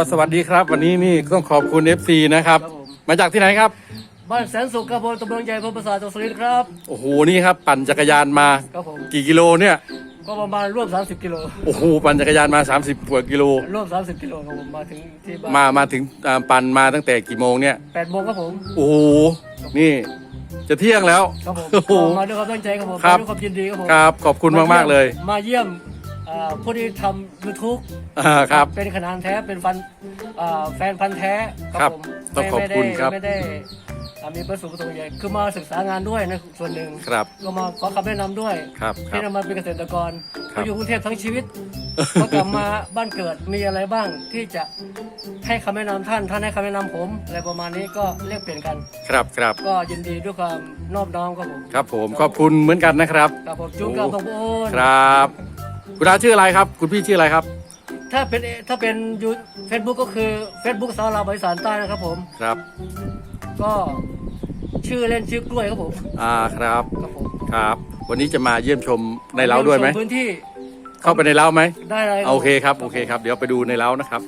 ก็สวัสดีครับ วันนี้นี่ต้องขอบคุณ FC นะครับครับผมมาจากที่ไหนครับ บ้านแสนสุขครับผมตำบลใหญ่อำเภอประสาทจังหวัดสุรินทร์ครับ โอ้โหนี่ครับ ปั่นจักรยานมา ครับผม กี่กิโลเนี่ย ก็ประมาณร่วม 30 กิโล โอ้โหปั่นจักรยานมา 30กว่ากิโล ร่วม 30 กิโลครับผมมาถึงที่บ้านมามาถึงอ่าปั่นมาตั้งแต่กี่โมงเนี่ย8โมงครับผม โอ้โหนี่จะเที่ยงแล้วครับผมโอ้โห ก็มาด้วยความตั้งใจครับผมครับ มาด้วยความยินดีครับผมครับขอบคุณมากๆเลย มาเยี่ยม อ่าผู้ที่ทำยูทูบอ่าครับ เป็นขนานแท้เป็นฟันอ่าแฟนพันธ์แท้ครับผมต้องขอบคุณครับไม่ได้ไม่ได้อ่ามีประสบประสบใหญ่คือมาศึกษางานด้วยในส่วนหนึ่งครับก็มาขอคำแนะนำด้วยครับครัที่บ นำมาเป็นเกษตรกรครับมาอยู่กรุงเทพทั้งชีวิตพอกลับมาบ้านเกิดมีอะไรบ้างที่จะให้คำแนะนำท่านท่านให้คำแนะนำผมอะไรประมาณนี้ก็เรียกเปลี่ยนกัน ครับครับก็ยินดีด้วยความนอบน้อมครับผม ครับผมขอบคุณเหมือนกันนะครับ ครับผมจุ๊บกับผมโอนครับ คุณอาชื่ออะไรครับ คุณพี่ชื่ออะไรครับ ถ้าเป็นถ้าเป็นยูเฟซบุ๊กก็คือ Facebook สาวลาวบริสานใต้นะครับผม ครับ ก็ชื่อเล่นชื่อกล้วยครับผมอ่าครับครับผมครับ วันนี้จะมาเยี่ยมชมในเล้าด้วยไหมชพื้นที่เข้าไปในเล้าไหมได้เลยโอเคครับโอเคครับ เดี๋ยวไปดูในเล้านะครับ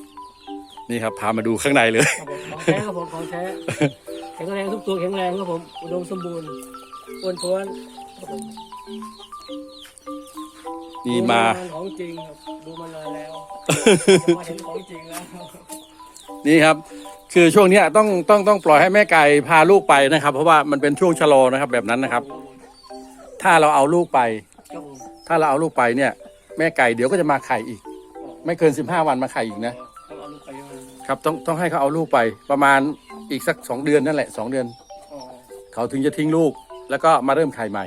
นี่ครับพามาดูข้างในเลย ครับผมของแท้ครับผมของแท้แข็งแรงทุกตัวแข็งแรงครับผมอุดมสมบูรณ์อ้วนท้วนครับผม นี่มา ดูของจริงครับดูมานานแล้วมาเห็นของจริงแล้วนี่ครับ คือช่วงเนี้ยต้องต้องต้องปล่อยให้แม่ไก่พาลูกไปนะครับ เพราะว่ามันเป็นช่วงชะลอนะครับ แบบนั้นนะครับ ถ้าเราเอาลูกไป ครับผมถ้าเราเอาลูกไปเนี่ย แม่ไก่เดี๋ยวก็จะมาไข่อีก ไม่เกิน 15 วันมาไข่อีกนะต้องเอาลูกไปยังไงครับต้องต้องให้เขาเอาลูกไปประมาณอีกสักสองเดือนนั่นแหละสองเดือน อ๋อเขาถึงจะทิ้งลูก แล้วก็มาเริ่มไข่ใหม่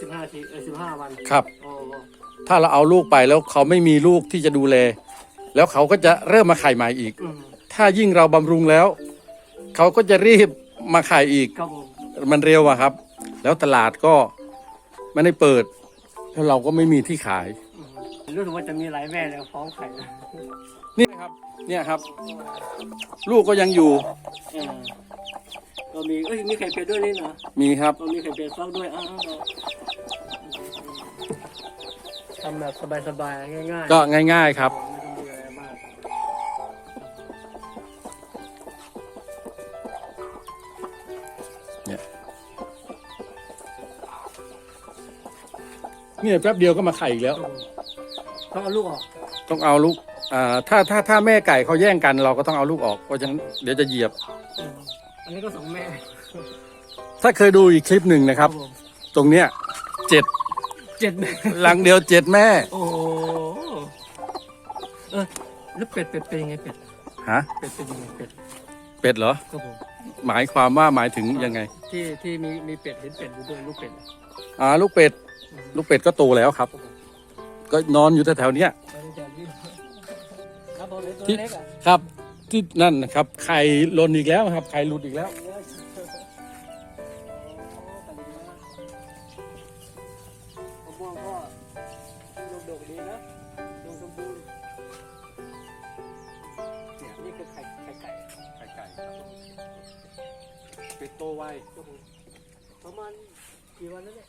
สิบห้าทีเออสิบห้าวันครับอ๋อถ้าเราเอาลูกไปแล้วเขาไม่มีลูกที่จะดูแล แล้วเขาก็จะเริ่มมาไข่ใหม่อีก อืมถ้ายิ่งเราบำรุงแล้ว เขาก็จะรีบมาไข่อีก ครับผมมันเร็วอะครับ แล้วตลาดก็ไม่ได้เปิด แล้วเราก็ไม่มีที่ขาย อืมรู้สึกว่าจะมีหลายแม่เลยฟ้องไข่นะนี่ครับ เนี่ยครับ ลูกก็ยังอยู่เออก็มีเอ้ยมีไข่เป็ดด้วยนี่เนาะมีครับก็มีไข่เป็ดฟักด้วยอ้าวทำแบบสบายๆง่ายๆก็ง่าย ๆครับ ไม่ต้องมีอะไรมากเนี่ยแป๊บเดียวก็มาไข่อีกแล้ว ต้องเอาลูกออกต้องเอาลูก อ่าถ้าถ้าถ้าแม่ไก่เขาแย่งกัน เราก็ต้องเอาลูกออกเพราะฉะนั้นเดี๋ยวจะเหยียบอืมอันนี้ก็สองแม่ถ้าเคยดูอีกคลิปหนึ่งนะครับ ผมตรงเนี้ยเจ็ดเจ็ดแม่หลังเดียวเจ็ดแม่โอ้โหเออแล้วเป็ดเป็ดเป็นยังไงเป็ดฮะเป็ดเป็นยังไงเป็ดเป็ดเหรอ ครับผมหมายความว่าหมายถึงยังไงที่ที่มีมีเป็ดเห็นเป็ดอยู่ด้วยลูกเป็ดอ่าลูกเป็ด ลูกเป็ดก็โตแล้วครับ ก็นอนอยู่แถวๆเนี้ยตอนนี้จะยืน ครับผมเห็นตัวที่เล็กอะครับที่นั่นนะครับไข่หล่นอีกแล้วครับไข่หลุดอีกแล้วมะม่วงก็ลูกดกดีนะดกสมบูรณ์เนี่ยนี่คือไข่ไข่ไก่ไข่ไก่เป็ดโตไวครับผมประมาณกี่วันแล้วเนี่ย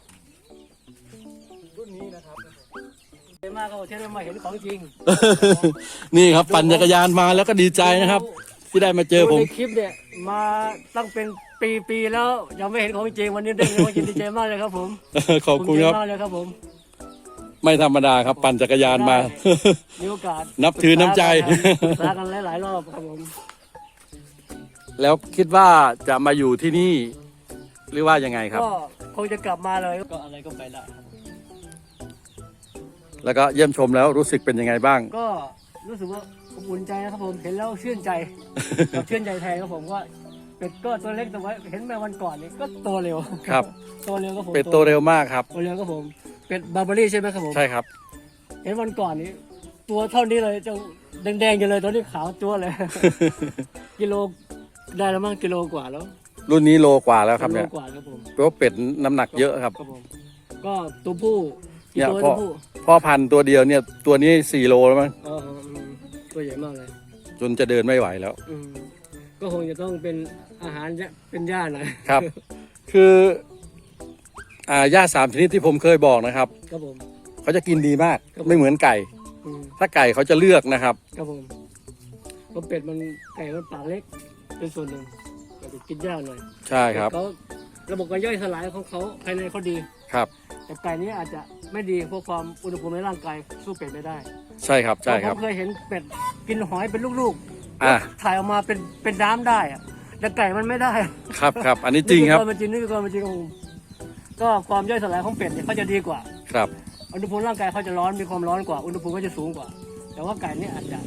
รุ่นนี้นะครับ เยอะมากครับผมที่ได้มาเห็นของจริงนี่ครับปั่นจักรยานมาแล้วก็ดีใจนะครับ ที่ได้มาเจอผมดูในคลิปเนี่ยมาตั้งเป็นปีๆแล้วยังไม่เห็นของจริงวันนี้ได้เห็นของจริงดีใจมากเลยครับผมขอบคุณครับภูมิใจมากเลยครับผมไม่ธรรมดาครับปั่นจักรยานมามีโอกาสนับถือน้ำใจปรึกษากันหลายๆรอบครับผมแล้วคิดว่าจะมาอยู่ที่นี่ หรือว่ายังไงครับก็คงจะกลับมาเลยก็อะไรก็ไปได้ครับผม แล้วก็เยี่ยมชมแล้วรู้สึกเป็นยังไงบ้าง ก็รู้สึกว่าอบอุ่นใจนะครับผมเห็นแล้วชื่นใจกับชื่นใจแทนครับผมว่าเป็ดก็ตัวเล็กแต่ว่าเห็นแม่วันก่อนนี่ก็โตเร็วครับโตเร็วครับผมเป็ดโตเร็วมากครับโตเร็วครับผมเป็ดบาร์เบอรี่ใช่ไหมครับผมใช่ครับ เห็นวันก่อนนี้ ตัวเท่านี้เลยจะแดงๆอยู่เลยตอนนี้ขาวจั๊วเลย กิโลได้แล้วมั้งกิโลกว่าแล้ว รุ่นนี้โลกว่าแล้วครับกิโลเนี่ยกว่าครับผมเพราะว่าเป็ดน้ำหนักเยอะครับครับผมก็ตัวผู้กี่ เนี่ยตัวพ่อตัวผู้พ่อพันธุ์ตัวเดียวเนี่ยตัวนี้สี่โลแล้วมั้งเอออืมตัวใหญ่มากเลย จนจะเดินไม่ไหวแล้วอืมก็คงจะต้องเป็นอาหารยะเป็นหญ้าหน่อยครับ คืออ่าหญ้าสามชนิดที่ผมเคยบอกนะครับครับผมเขาจะกินดีมากครับไม่เหมือนไก่อืมถ้าไก่เขาจะเลือกนะครับครับผมเพราะเป็ดมันไก่มันปากเล็กเป็นส่วนหนึ่งอาจจะกินยากหน่อย ใช่ครับเขาระบบการย่อยสลายของเขาภายในเขาดีครับ แต่ไก่นี้อาจจะไม่ดีเพราะความอุณหภูมิในร่างกายสู้เป็ดไม่ได้ใช่ครับใช่ครับ ผมเคยเห็นเป็ดกินหอยเป็นลูกอ่าๆ ถ่ายออกมาเป็นเป็นน้ำได้อะแต่ไก่มันไม่ได้ครับครับอันนี้จริงครับนี่อความเป็นจริงนี่คือความเป็นจริงของผมก็ความย่อยสลายของเป็ดเนี่ยเขาจะดีกว่า ครับ อุณหภูมิร่างกายเขาจะร้อนมีความร้อนกว่าอุณหภูมิก็จะสูงกว่า แต่ว่าไก่เนี่ยอาจจะ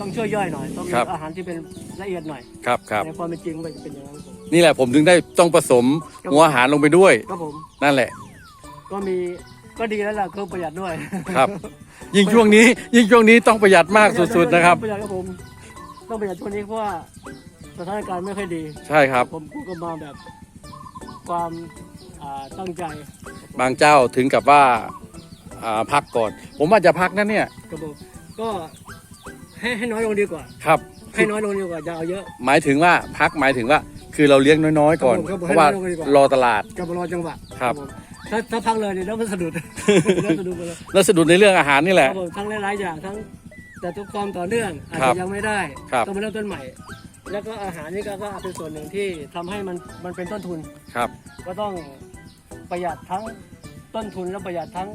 ต้องช่วยย่อยหน่อย ต้องมีครับ อาหารที่เป็นละเอียดหน่อยครับครับ ในความเป็นจริงมันจะเป็นอย่างนั้นครับผมนี่แหละผมถึงได้ต้องผสมหัวอาหารลงไปด้วย ครับผมนั่นแหละ ก็มีก็ดีแล้วล่ะคือประหยัดด้วยครับ ยิ่งช่วงนี้ ยิ่งช่วงนี้ต้องประหยัดมากสุดๆนะครับ ประหยัดครับผมต้องประหยัดช่วงนี้เพราะว่าสถานการณ์ไม่ค่อยดี ใช่ครับ ผมพูดก็มาแบบ ความอ่าตั้งใจ บางเจ้าถึงกับว่าอ่าพักก่อน ผมว่าจะพักนั่นเนี่ยครับผมก็ให้ให้น้อยลงดีกว่า ครับ ให้น้อยลงดีกว่าอย่าเอาเยอะ หมายถึงว่าพักหมายถึงว่า คือเราเลี้ยงน้อยๆ ก่อนครับผมเพราะว่าให้น้อยลงดีกว่ารอตลาดจะมารอจังหวะครับผม ถ้าถ้าพักเลยเนี่ยแล้วมันสะดุด แล้วสะดุดไปเลยแล้วสะดุดในเรื่องอาหารนี่แหคละ รับผมทั้งหลายๆอย่างทั้งแต่ทุกความต่อเนื่องอาจครัจะบยังไม่ได้ครับ ต้องมาเริ่มต้นใหม่ แล้วก็อาหารนี่ก็ก็เป็นส่วนหนึ่งที่ทำให้มันมันเป็นต้นทุน ครับ ก็ต้องประหยัดทั้งต้นทุนและประหยัดทั้ง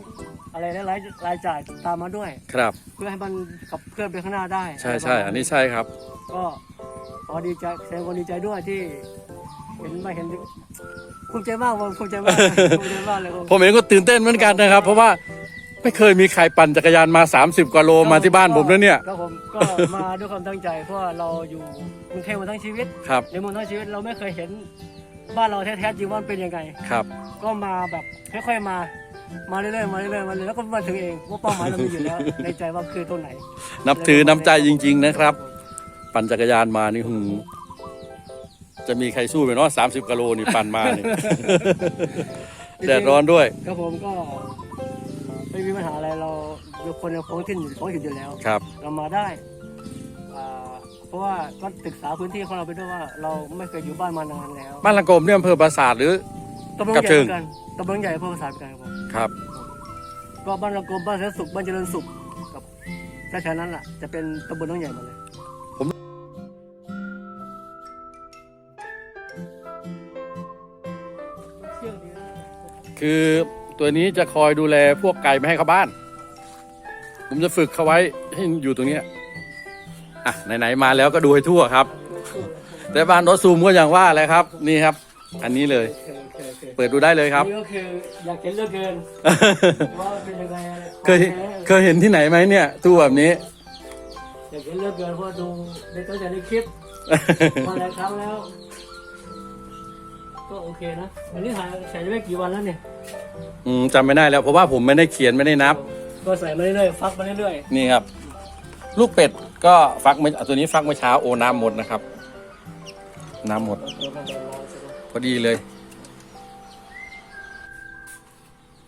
อะไรหลายๆรายจ่ายตามมาด้วย ครับ เพื่อให้มันขับเคลื่อนไปข้างหน้าได้ใช่ใช่อันนี้ใช่ครับ ก็ขอดีใจแสดงความดีใจด้วยที่ เห็นมาเห็นภูมิใจมากผมภูมิใจมากภูมิใจมากเลยครับผมเองก็ตื่นเต้นเหมือนกันนะครับ เพราะว่าไม่เคยมีใครปั่นจักรยานมา 30 กว่าโลมาที่บ้านผมแล้วเนี่ย ก็ผมก็มาด้วยความตั้งใจเพราะว่าเราอยู่กรุงเทพมาทั้งชีวิตครับ ในเมืองทั้งชีวิตเราไม่เคยเห็นบ้านเราแท้ๆจริงว่ามันเป็นยังไง ครับ ก็มาแบบค่อยๆมา มาเรื่อยๆมาเรื่อยๆมาเรื่อยๆแล้วก็มาถึงเองว่าเป้าหมายเรามีอยู่แล้วในใจว่าคือตรงไหนนับถือน้ำใจจริง ๆ นะครับ ปั่นจักรยานมานี่หืม จะมีใครสู้ไปเนาะสามสิบกิโลนี่ปั่นมานี่ แดดร้อนด้วย ครับผมก็ไม่มีปัญหาอะไรเราเป็นคนในท้องถิ่นอยู่ท้องถิ่นอยู่แล้ว ครับ เรามาได้อ่าเพราะว่าก็ศึกษาพื้นที่ของเราไปด้วยว่า เราไม่เคยอยู่บ้านมานานแล้วบ้านลังกลมเนี่ยอำเภอปราสาทหรือ ตำบลกับใหญ่เชิเหงมือนกันตำบลใหญ่อำเภอภาษาทเหมือนกันครับผมครับ ก็บ้านระกรมบ้านเสริสุขบ้านเจริญสุขกับแค่ๆนั้นแหละจะเป็นตำบลน้องใหญ่หมดเลย คือตัวนี้จะคอยดูแลพวกไก่ไม่ให้เข้าบ้าน ผมจะฝึกเขาไว้ให้อยู่ตรงเนี้ยอะไหนๆมาแล้วก็ดูให้ทั่วครับ แต่บ้านรถซูมก็อย่างว่าแหละครับ นี่ครับ อันนี้เลยโอเคโอเคโอเคเปิดดูได้เลยครับนี่ก็คืออยากเห็นเหลือเกินว่าเป็นยังไงอะไรเคยเคยเห็นที่ไหนไหมเนี่ย ตู้แบบนี้ อยากเห็นเหลือเกินเพราะดูในตั้งแต่ในคลิปมาหลายครั้งแล้ว ก็โอเคนะอันนี้ถ่ายใส่ได้ไม่กี่วันแล้วเนี่ย อืมจำไม่ได้แล้วเพราะว่าผมไม่ได้เขียนไม่ได้นับ ก็ใส่มาเรื่อยๆฟักมาเรื่อยนี่ครับ ลูกเป็ดก็ฟักเมื่อตัวนี้ฟักเมื่อเช้าโอน้ำหมดนะครับ น้ำหมด ๆตัวมันจะรอสักพอดีเลย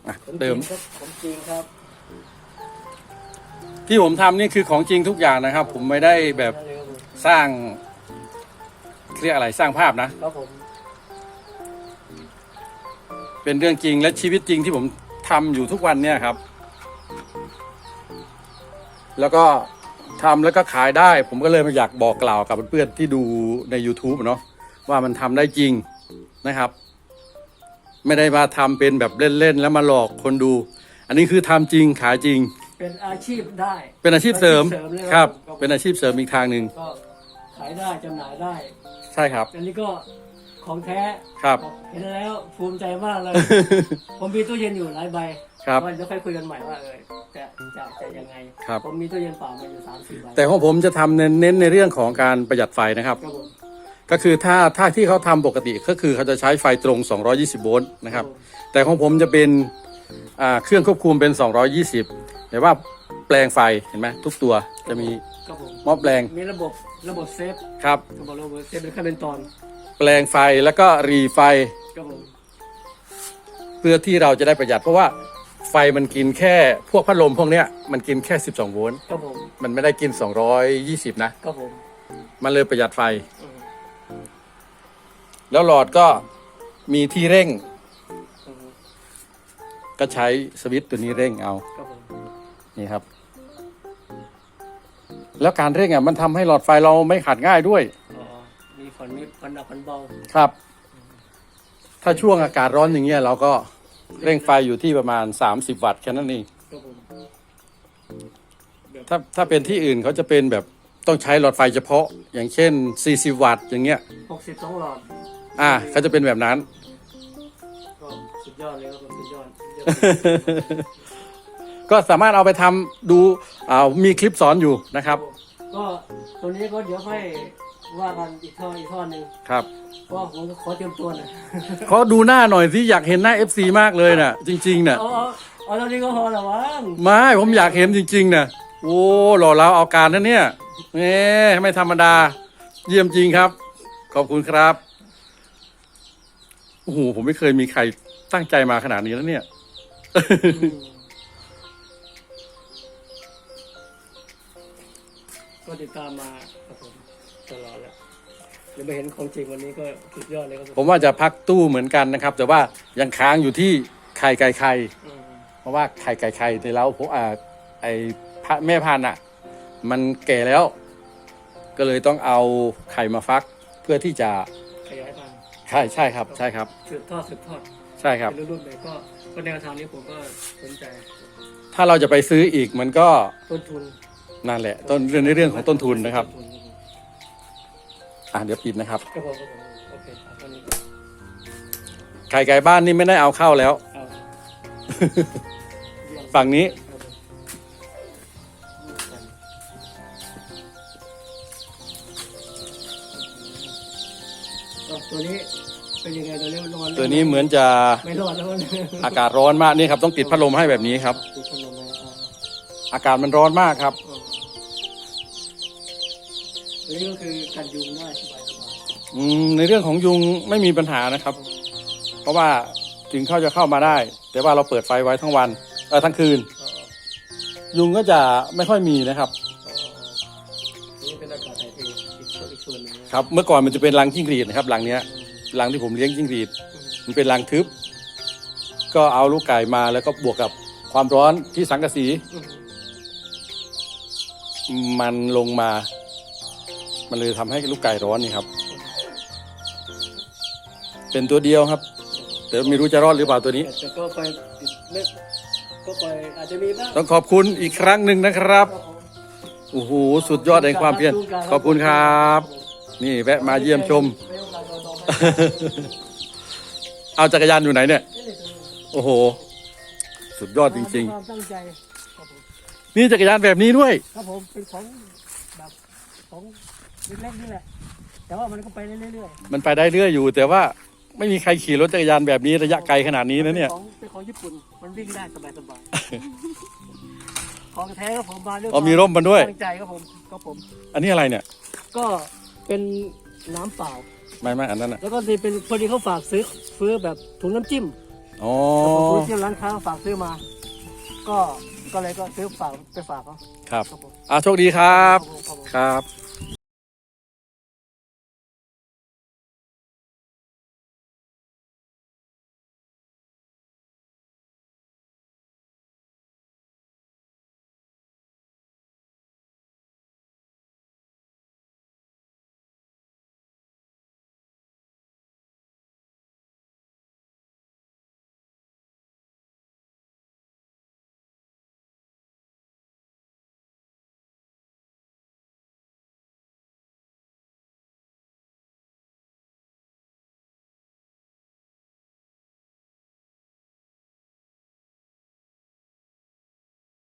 อะผมเดิมจริงครับผมจริงครับที่ผมทำนี่คือของจริงทุกอย่างนะครับ ผมไม่ได้แบบได้เลยครับผมสร้างเรียกอะไรสร้างภาพนะ ครับผม เป็นเรื่องจริงและชีวิตจริงที่ผมทำอยู่ทุกวันเนี่ยครับ แล้วก็ทำแล้วก็ขายได้ ผมก็เลยมาอยากบอกกล่าวกับเพื่อนๆที่ดูใน YouTube อะเนาะว่ามันทำได้จริงนะครับ ไม่ได้มาทำเป็นแบบเล่นๆแล้วมาหลอกคนดู อันนี้คือทำจริงขายจริง เป็นอาชีพได้เป็นอาชีพเสริมอาชีพเสริมเลยคครัรับบเป็นอาชีพเสริมอีกทางหนึ่งก็ขายได้จำหน่ายได้ ใช่ครับ อันนี้ก็ ของแท้ครับ เห็นแล้วภูมิใจมากเลย ผมมีตู้เย็นอยู่หลายใบครับว่าจะค่อยคุยกันใหม่ว่าเออจะจะจะยังไง ครับ ผมมีตู้เย็นเปล่ามาอยู่สามสี่ใบแต่ของผมจะทำเน้นๆในเรื่องของการประหยัดไฟนะครับ ครับผมก็คือถ้าถ้าที่เขาทำปกติก็คือเขาจะใช้ไฟตรง 220 โวลต์นะครับ แต่ของผมจะเป็นอ่าเครื่องควบคุมเป็น 220แต่ว่าแปลงไฟเห็นไหมทุกตัวจะมีครับผมหม้อแปลงมีระบบระบบเซฟครับ ระบบระบบเซฟเป็นขั้นเป็นตอน แปลงไฟแล้วก็รีไฟ ครับผมเพื่อที่เราจะได้ประหยัด เพราะว่าไฟมันกินแค่พวกพัดลมพวกเนี้ยมันกินแค่ 12 โวลต์ครับผมมันไม่ได้กิน 220 นะ ครับผมมันเลยประหยัดไฟอืมแล้วหลอดก็มีที่เร่งอืมก็ใช้สวิตช์ตัวนี้เร่งเอา ครับผมนี่ครับ แล้วการเร่งอะมันทำให้หลอดไฟเราไม่ขาดง่ายด้วย อ๋อมีผ่อนมีผ่อนหนักผ่อนเบาครับ ถ้าช่วงอากาศร้อนอย่างเงี้ยเราก็เร่งไฟอยู่ที่ประมาณ 30 วัตต์แค่นั้นเองครับผมถ้าถ้าเป็นที่อื่นเขาจะเป็นแบบต้องใช้หลอดไฟเฉพาะ อย่างเช่น 40 วัตต์อย่างเงี้ย หกสิบสองหลอดอ่าเขาจะเป็นแบบนั้น ก็สุดยอดเลยครับผมสุดยอดสุดยอดก็สามารถเอาไปทำดูอ่ามีคลิปสอนอยู่นะครับ ก็ตัวนี้ก็เดี๋ยวค่อย ว่ากันอีกท่ออีกท่อหนึ่งครับเพราะว่าผมขอเตรียมตัวหน่อยขอดูหน้าหน่อยสิอยากเห็นหน้า FC มากเลยน่ะ จริงๆน่ะ เอาเอาเอาเท่านี้ก็พอละวังไม่ผมอยากเห็นจริงๆน่ะโอ้หล่อเราเอาการนะเนี่ยเน่ไม่ธรรมดา เยี่ยมจริงครับ ขอบคุณครับโอ้โหผมไม่เคยมีใครตั้งใจมาขนาดนี้แล้วเนี่ย ก็ติดตามมา ดี๋ยวไปเห็นของจริงวันนี้ก็สุดยอดเลยครับผมว่าจะพักตู้เหมือนกันนะครับ แต่ว่ายังค้างอยู่ที่ไข่ไก่ไข่อืมเพราะว่าไข่ไก่ไข่ในเราผมอ่าไอพระแม่พันธุ์อะ มันแก่แล้ว ก็เลยต้องเอาไข่มาฟักเพื่อที่จะขยายพันธุ์ใช่ใช่ครับ ใช่ครับ สืบทอดสืบทอดใช่ครับ เป็นรุ่นๆไปก็ก็แนวทางนี้ผมก็สนใจถ้าเราจะไปซื้ออีกมันก็ต้นทุนนั่นแหละ ต้นเรื่องในเรื่องของต้นทุนนะครับ ต้นทุน อะเดี๋ยวปิดนะครับ ครับผมครับผมโอเคครับตอนนี้ก็ไข่ไก่บ้านนี่ไม่ได้เอาเข้าแล้ว เอาเยี่ยมฝั่งนี้ ครับผมเอาตัวนี้เป็นยังไงตัวนี้มันร้อนตัวนี้เหมือนจะไม่ร้อนแล้วมันอากาศร้อนมากนี่ครับ ต้องติดพัดลมให้แบบนี้ครับ ติดพัดลมไหมอ่าอากาศมันร้อนมากครับอ่า ตัวนี้ก็คือกันยุงได้สบายสบายอืมในเรื่องของยุงไม่มีปัญหานะครับ เพราะว่าถึงเขาจะเข้ามาได้ แต่ว่าเราเปิดไฟไว้ทั้งวันเออทั้งคืน ยุงก็จะไม่ค่อยมีนะครับ นี่เป็นอากาศถ่ายเทอีกส่วนอีกส่วนหนึงนะครับเมื่อก่อนมันจะเป็นรังจิ้งหรีดนะครับรังเนี้ยรังที่ผมเลี้ยงจิ้งหรีด มันเป็นรังทึบ ก็เอาลูกไก่มาแล้วก็บวกกับความร้อนที่สังกะสีอืมมันลงมา มันเลยทำให้ลูกไก่ร้อนนี่ครับ เป็นตัวเดียวครับแต่ไม่รู้จะรอดหรือเปล่าตัวนี้แต่แต่ก็ไปเล็กก็ไปอาจจะมีบ้างต้องขอบคุณอีกครั้งหนึ่งนะครับครับผมโอ้โหสุดยอดแห่งความเพียรขอบคุณครับ นี่แวะมาเยี่ยมชมไโอกาสต่อๆไปเอาจักรยานอยู่ไหนเนี่ยนี่เลยตัวนี้โอ้โห สุดยอดจริงความตั้งใจครับผมๆนี่จักรยานแบบนี้ด้วย ครับผมเป็นของแบบของ เล็กๆนี่แหละ แต่ว่ามันก็ไปเรื่อยมันไปได้เรื่อยอยู่ แต่ว่าไม่มีใครขี่รถจักรยานแบบนี้ระยะไกลขนาดนี้ๆนะเนี่ยป็ของเป็นของญี่ปุ่น มันวิ่งได้สบายๆของแท้ครับผมมาด้วยอ๋อมีร่มมันด้วย ตั้งใจครับผมครับผม อันนี้อะไรเนี่ยก็เป็นน้ำเปล่า ไม่ไม่อันนั้นอะแล้วก็นี่เป็นพอดีเขาฝากซื้อซื้อแบบถุงน้ำจิ้มอ๋อถุงน้ำจิ้มร้านค้าฝากซื้อมา ก็ก็เลยก็ซื้อฝากไปฝากเขาครับครับผมอ่าโชคดีครับ ครับผมครับผม ครับ